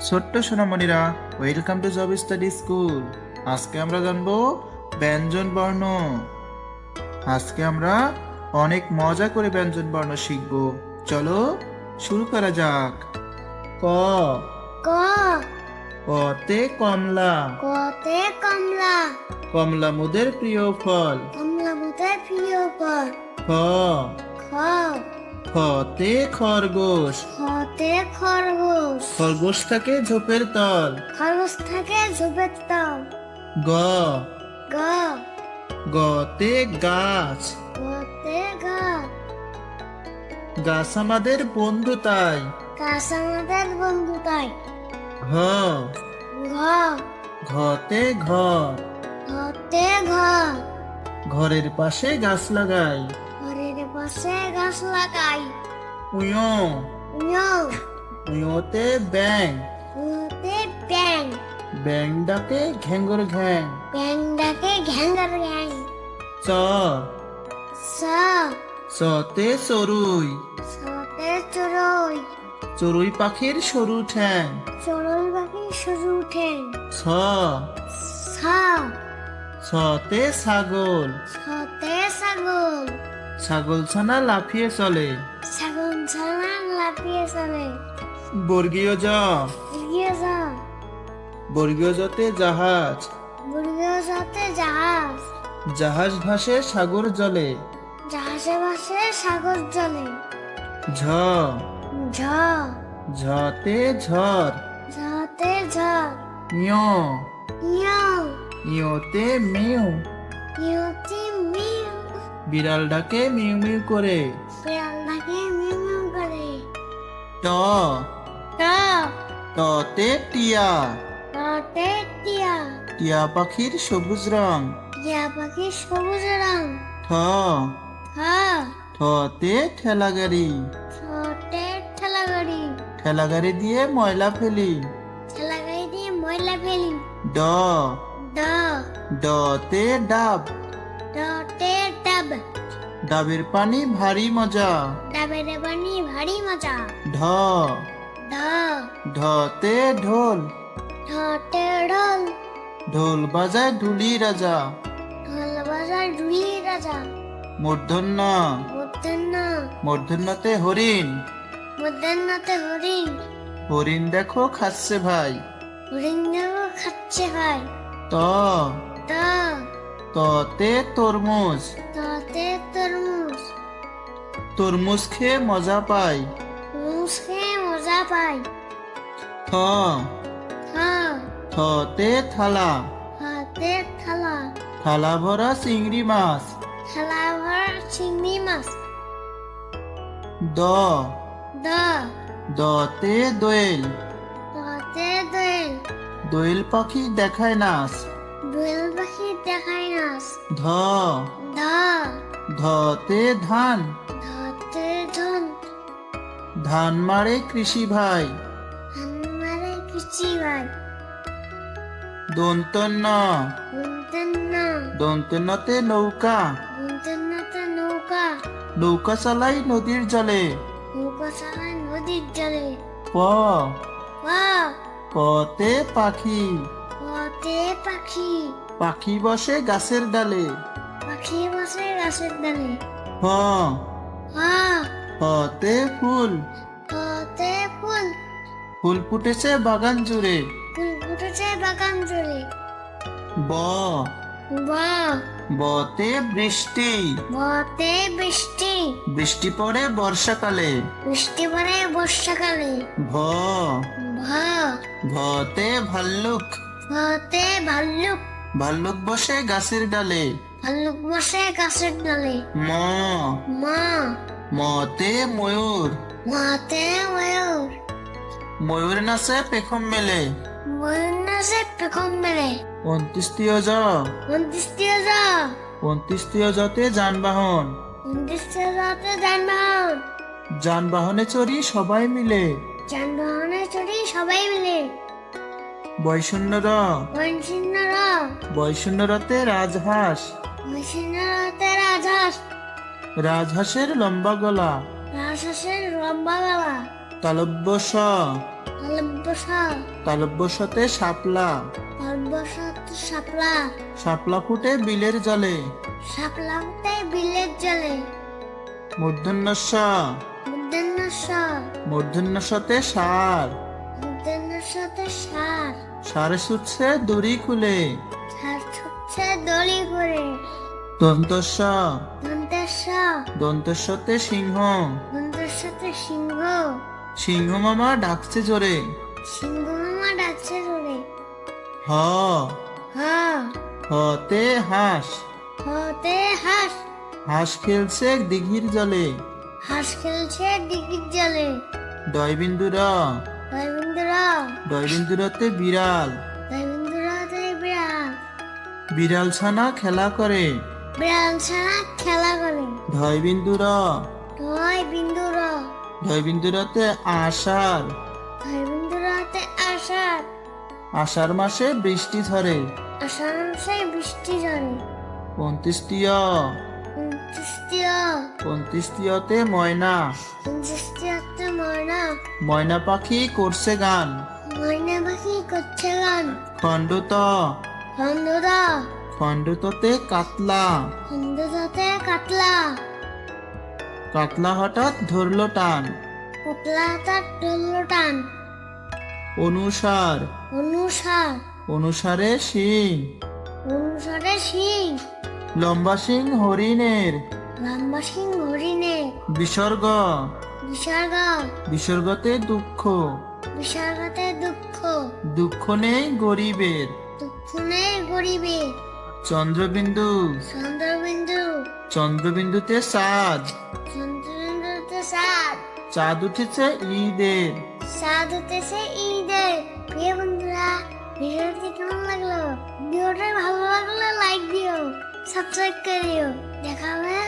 ছোট্ট সোনামণিরা welcome to job study school আজকে আমরা জানব ব্যঞ্জন বর্ণ। আজকে আমরা অনেক মজা করে ব্যঞ্জন বর্ণ শিখব। চলো শুরু করা যাক। ক। ক। কতে কমলা। কতে কমলা। কমলা মুদের প্রিয় ফল। কমলা মুদের প্রিয় ফল। খ। খ। খতে খরগোশ। খতে খরগোশ। খরগোশ থাকে ঝোপের তল। খরগোশ থাকে ঝোপের তল। গ। গ। গতে গাছ। গতে গাছ। গাছ আমাদের বন্ধু তাই। গাছ আমাদের বন্ধু তাই। ঘ। ঘ। ঘতে ঘর। ঘতে ঘর। ঘরের পাশে গাছ লাগাই। পাশে গাছ লাগাই। উয় উয়ো উয়োতে ব্যাং উয়োতে ব্যাং ব্যাং ডাকে ঘেঙ্গর ঘ্যাং। ব্যাং ডাকে ঘ্যাঙ্গার গ্যাং চ। স চতে চড়ুই। সতে চড়ই। চড়ুই পাখির সরু ঠ্যাং। চড়ই পাখি শুরু উঠেন ছ। ছ। ছতে ছাগল। ছতে ছাগল। ছাগল ছানা লাফিয়ে চলে। ছাগল ছানা লাফিয়ে চলে। বর্গীয় জ। এগিয়ে যা বর্গীয় জতে জাহাজ। মুরগিও সাথে জাহাজ। জাহাজ ভাসে সাগর জলে। জাহাজে বাসে সাগর জলে। ঝ। ঝ। ঝতে ঝড়। ঝতে ঝড়। ইয় ইয় ইয়তে মিউ ইয়তি বিড়াল ডাকে মিউ মিউ করে। বিড়াল ডাকে মিউ মিউ করে। ট। ট। টতে টিয়া। টতে টিয়া। টিয়া পাখির সবুজ রং। টিয়া পাখি সবুজ রং। ঠ। থ ঠতে ঠেলা গাড়ি ঠতে ঠেলা গাড়ি ঠেলা গাড়ি দিয়ে ময়লা ফেলি। ঠেলা গাড়ি দিয়ে ময়লা ফেলি। ড। ড। ডতে ডাব। ডাবের পানি ভারী মজা। ডাবের পানি ভারী মজা। ঢ। ঢ। ঢতে ঢোল। ঢতে ঢোল। ঢোল বাজায় ঢুলি রাজা। ঢোল বাজায় ঢুলি রাজা। মূর্ধন্য মধ্যাহ্ন। মূর্ধন্যতে হরিণ। মধ্যাহ্নতে হরিণ। হরিণ দেখো খাচ্ছে ভাই। হরিণ দেবো খাচ্ছে ভাই। ত। ত। ততে তরমুজ। ততে তরমুজ। তরমুজ খেয়ে মজা পাই। তরমুজ খেয়ে মজা পাই। থ। থ। থতে থালা। হাতে থালা। থালা ভরা চিংড়ি মাছ। থালা ভরা চিংড়ি মাছ। দ। দ। দতে দোয়েল। ততে দোয়েল। দোয়েল পাখি দেখায় নাচ। দোয়েল দেখায় ধ। ধ। ধতে ধান। ধতে ধন। ধান মারে কৃষি ভাই। হান্নারে কৃষি ভাই। দন্তন্য গুন্তন্ন দন্তন্যতে নৌকা। নৌকা। নৌকা চালাই নদীর জলে। নৌকা চালায় নদীর জলে। প। পা। পতে পাখি। পথে পাখি। পাখি বসে গাছের ডালে। পাখি বসে গাছের ডালে। হ। হতে ফুল। পথে ফুল। ফুল ফুটেছে বাগান জুড়ে। ফুল ফুটেছে বাগান জুড়ে। ব। বা। বতে বৃষ্টি। বতে বৃষ্টি। বৃষ্টি পড়ে বর্ষাকালে। বৃষ্টি পড়ে বর্ষাকালে। ভ। ভ। ভতে ভাল্লুক। ভতে ভাল্লুক। ভাল্লুক বসে গাছের ডালে। ভাল্লুক বসে গাছের ডালে। ম। মা। মতে ময়ূর। মাতে ময়ূর। ময়ূর নাচে পেখম মেলে। ময়ূর নাচে পেখম মেলে। অন্ত্যেষ্টিয় জ। মন্দিস্তীয় যা অন্ত্যেষ্টিয় জতে যানবাহন। মন্দিস্তীয় যাতে যানবাহন। যানবাহনে চড়ি সবাই মিলে। যানবাহনে চড়ি সবাই মিলে। বৈষণ্য র। বনশিন্ন র। বৈষণ্য রতে রাজহাঁস। রতে রাজহাঁস। রাজহাঁসের লম্বা গলা। রাজহাঁসের লম্বা গলা। তালব্য স। তালব্যসা তালব্যসতে শাপলা। তালব্যসাতে শাপলা। শাপলা ফুটে বিলের জলে। শাপলাতে বিলের জলে। মূর্ধন্যস্য মুদ্রান্নস মূর্ধন্যসতে সার। মুদ্রান্নসাতে সার। সারে সুচ্ছে দড়ি খুলে। সার ছুটছে দড়ি করে দন্তস্য দন্তেশ দন্তস্যতে সিংহ। দন্তের সিংহ। সিংহ মামা ডাকছে জোরে। সিংহ মামা ডাকছে ধরে হ। হ। হতে হাঁস। হতে হাঁস। হাঁস খেলছে দিঘির জলে। হাঁস খেলছে ডিগির জলে। দয়বিন্দুর। দৈবেন্দ্র দয়বিন্দুরতে দৈবেন্দ্রতে বিড়াল। বিড়াল। ছানা খেলা করে। বিড়াল ছাড়া খেলা করে। দয় বিন্দুর ধয়বিন্দুরতে আষাঢ়। আষাঢ়। আষাঢ় মাসে বৃষ্টি ধরে। আষাঢ় মাসে বৃষ্টি ঝরে পঁয়ত্রিশটিয় পঁয়ত্রিশটিয়তে ময়না। উনত্রিশতীয়তে ময়না। ময়না পাখি করছে গান। ময়না পাখি করছে গান। খণ্ডত। খন্দরা খণ্ডততে কাতলা। খন্দরাতে কাতলা। কাতলা হঠাৎ ধরলো টান। পুতলা তার ডল্লো টান। অনুসার। অনুসার। অনুসারে সিং অনুসারে সিং লম্বা সিং হরিণের। লম্বা সিং হরিণে বিসর্গ। বিসর্গ। বিসর্গতে দুঃখ। বিসর্গতে দুঃখ। দুঃখ নেই গরিবের। দুঃখ নেই গরিবে চন্দ্রবিন্দু। চন্দ্রবিন্দু। চন্দ্রবিন্দুতে চাঁদ চন্দ্রবিন্দুতে সাত চাঁদ উঠেছে ঈদের। সাত হতেছে ঈদের। প্রিয় বন্ধুরা ভিডিওটি কেমন লাগল? ভিডিওটা ভালো লাগলে লাইক দিও। সাবস্ক্রাইব করে দেখা হবে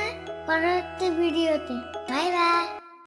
পরবর্তী ভিডিওতে বাই বাই